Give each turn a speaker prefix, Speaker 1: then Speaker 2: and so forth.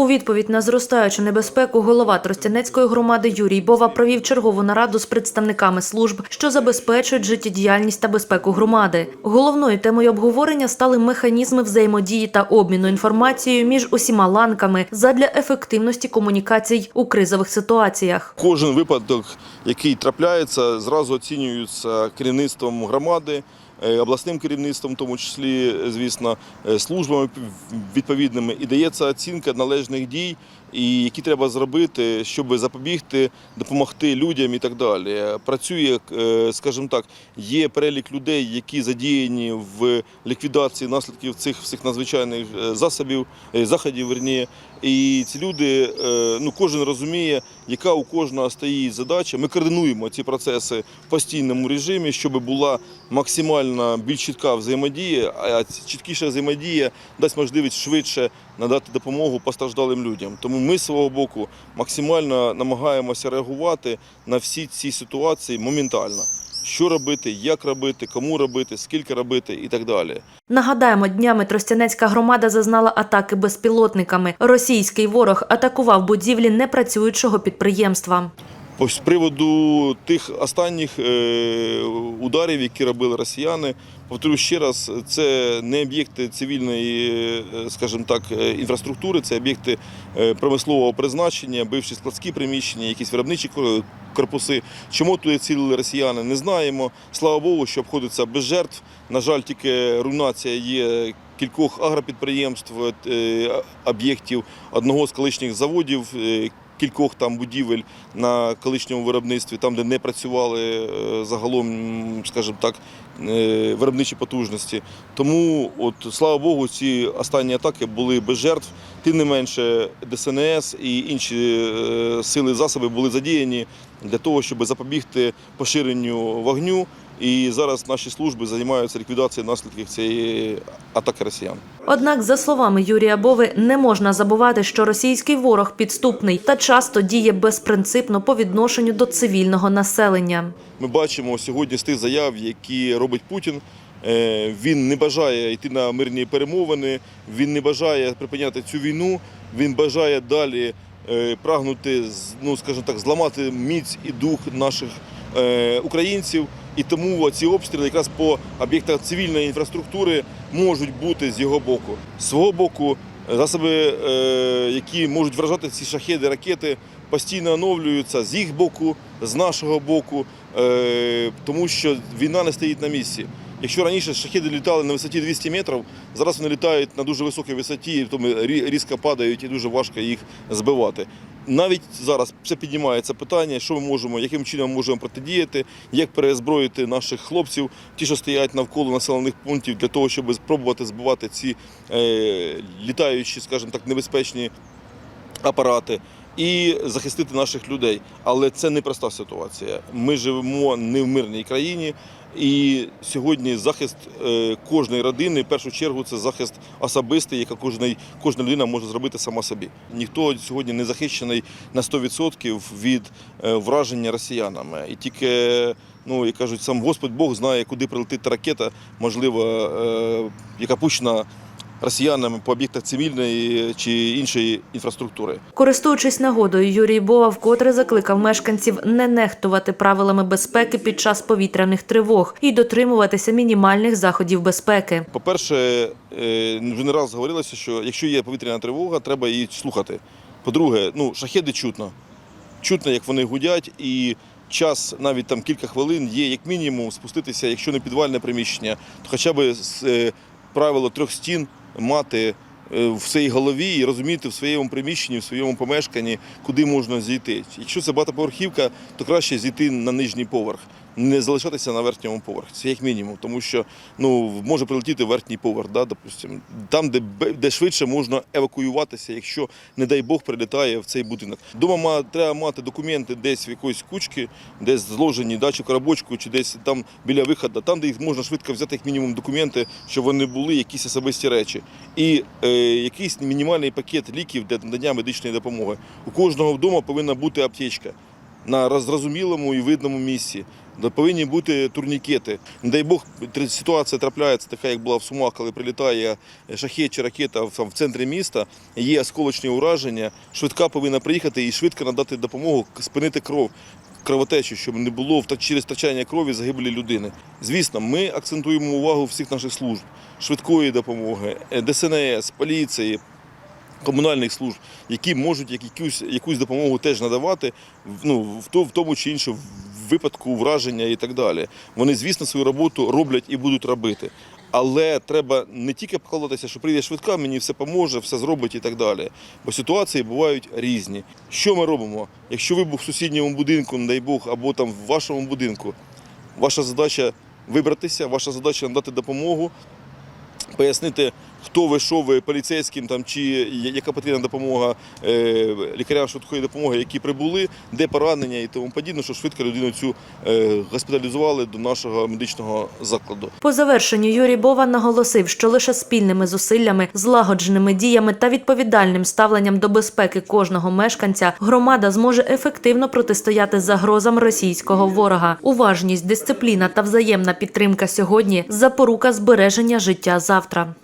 Speaker 1: У відповідь на зростаючу небезпеку голова Тростянецької громади Юрій Бова провів чергову нараду з представниками служб, що забезпечують життєдіяльність та безпеку громади. Головною темою обговорення стали механізми взаємодії та обміну інформацією між усіма ланками задля ефективності комунікацій у кризових ситуаціях.
Speaker 2: Кожен випадок, який трапляється, зразу оцінюється керівництвом громади, обласним керівництвом, в тому числі, звісно, е, службами відповідними, і дається оцінка належних дій, і які треба зробити, щоб запобігти, допомогти людям і так далі. Працює, е, скажімо так, є перелік людей, які задіяні в ліквідації наслідків цих всіх надзвичайних е, засобів, е, заходів, верніє. І ці люди, е, ну кожен розуміє, яка у кожного стоїть задача. Ми координуємо ці процеси в постійному режимі, щоб була максимально більш чітка взаємодія, а чіткіша взаємодія дасть можливість швидше надати допомогу постраждалим людям. Тому ми з свого боку максимально намагаємося реагувати на всі ці ситуації моментально. Що робити, як робити, кому робити, скільки робити і так далі.
Speaker 1: Нагадаємо, днями Тростянецька громада зазнала атаки безпілотниками. Російський ворог атакував будівлі непрацюючого підприємства.
Speaker 2: З приводу тих останніх е, ударів, які робили росіяни, повторю ще раз, це не об'єкти цивільної, е, скажімо так, е, інфраструктури, це об'єкти промислового призначення, бивші складські приміщення, якісь виробничі корпуси. Чому туди цілили росіяни, не знаємо. Слава Богу, що обходиться без жертв. На жаль, тільки руйнація є кількох агропідприємств, об'єктів одного з колишніх заводів. Кількох там будівель на колишньому виробництві, там, де не працювали е, загалом, скажімо так, е, виробничі потужності. Тому, от, слава Богу, ці останні атаки були без жертв. Тим не менше, ДСНС і інші е, сили засоби були задіяні для того, щоб запобігти поширенню вогню. І зараз наші служби займаються ліквідацією наслідків цієї атаки росіян.
Speaker 1: Однак, за словами Юрія Бови, не можна забувати, що російський ворог підступний та часто діє безпринципно по відношенню до цивільного населення.
Speaker 2: Ми бачимо сьогодні з тих заяв, які робить Путін. е, Він не бажає йти на мирні перемовини, він не бажає припиняти цю війну, він бажає далі е, прагнути, ну скажімо так, зламати міць і дух наших е, українців. І тому ці обстріли якраз по об'єктах цивільної інфраструктури можуть бути з його боку. З свого боку, засоби, е, які можуть вражати ці шахеди, ракети, постійно оновлюються з їх боку, з нашого боку, е, тому що війна не стоїть на місці. Якщо раніше шахеди літали на висоті 200 метрів, зараз вони літають на дуже високій висоті, тому рі- різко падають і дуже важко їх збивати. Навіть зараз все піднімається питання, що ми можемо, яким чином можемо протидіяти, як переозброїти наших хлопців, ті, що стоять навколо населених пунктів, для того, щоб спробувати збивати ці е, літаючі, скажімо так, небезпечні апарати і захистити наших людей. Але це непроста ситуація. Ми живемо не в мирній країні. І сьогодні захист е, кожної родини, в першу чергу, це захист особистий, який кожна, кожна людина може зробити сама собі. Ніхто сьогодні не захищений на 100% від е, враження росіянами. І тільки, ну як кажуть, сам Господь Бог знає, куди прилетить ракета, можливо, е, яка пущена росіянами по об'єктах цивільної чи іншої інфраструктури.
Speaker 1: Користуючись нагодою, Юрій Бова вкотре закликав мешканців не нехтувати правилами безпеки під час повітряних тривог і дотримуватися мінімальних заходів безпеки.
Speaker 2: По-перше, е, вже не раз говорилося, що якщо є повітряна тривога, треба її слухати. По-друге, ну, шахеди чутно. Чутно, як вони гудять, і час навіть там кілька хвилин є як мінімум спуститися, якщо не підвальне приміщення, то хоча б е, правило трьох стін мати е, в своїй голові і розуміти в своєму приміщенні, в своєму помешканні, куди можна зійти. Якщо це багатоповерхівка, то краще зійти на нижній поверх, не залишатися на верхньому поверхі. Це як мінімум, тому що ну, може прилетіти верхній поверх, да, допустим, там, де, де швидше можна евакуюватися, якщо, не дай Бог, прилітає в цей будинок. Дома ма- треба мати документи десь в якоїсь кучці, десь зложені, да, чи коробочку, чи десь там біля виходу, там, де їх можна швидко взяти як мінімум документи, щоб вони були якісь особисті речі. І е, якийсь мінімальний пакет ліків для надання медичної допомоги. У кожного вдома повинна бути аптечка. На розрозумілому і видному місці. Повинні бути турнікети. Не дай Бог, ситуація трапляється, така як була в Сумах, коли прилітає шахет чи ракета в, центрі міста, є осколочні ураження. Швидка повинна приїхати і швидко надати допомогу, спинити кров. Кровотечі, щоб не було через втрачання крові загибелі людини. Звісно, ми акцентуємо увагу всіх наших служб швидкої допомоги, е, ДСНС, поліції, комунальних служб, які можуть якусь, якусь допомогу теж надавати, ну, в, то- в тому чи іншому випадку враження і так далі. Вони, звісно, свою роботу роблять і будуть робити. Але треба не тільки покладатися, що прийде швидка, мені все поможе, все зробить і так далі. Бо ситуації бувають різні. Що ми робимо? Якщо вибух в сусідньому будинку, не дай Бог, або там в вашому будинку, ваша задача вибратися, ваша задача надати допомогу, пояснити, хто ви, що ви поліцейським там, чи яка потрібна допомога е, лікарям швидкої допомоги, які прибули, де поранення і тому подібне, що швидко людину цю е, госпіталізували до нашого медичного закладу.
Speaker 1: По завершенню Юрій Бова наголосив, що лише спільними зусиллями, злагодженими діями та відповідальним ставленням до безпеки кожного мешканця громада зможе ефективно протистояти загрозам російського ворога. Уважність, дисципліна та взаємна підтримка сьогодні запорука збереження життя завтра.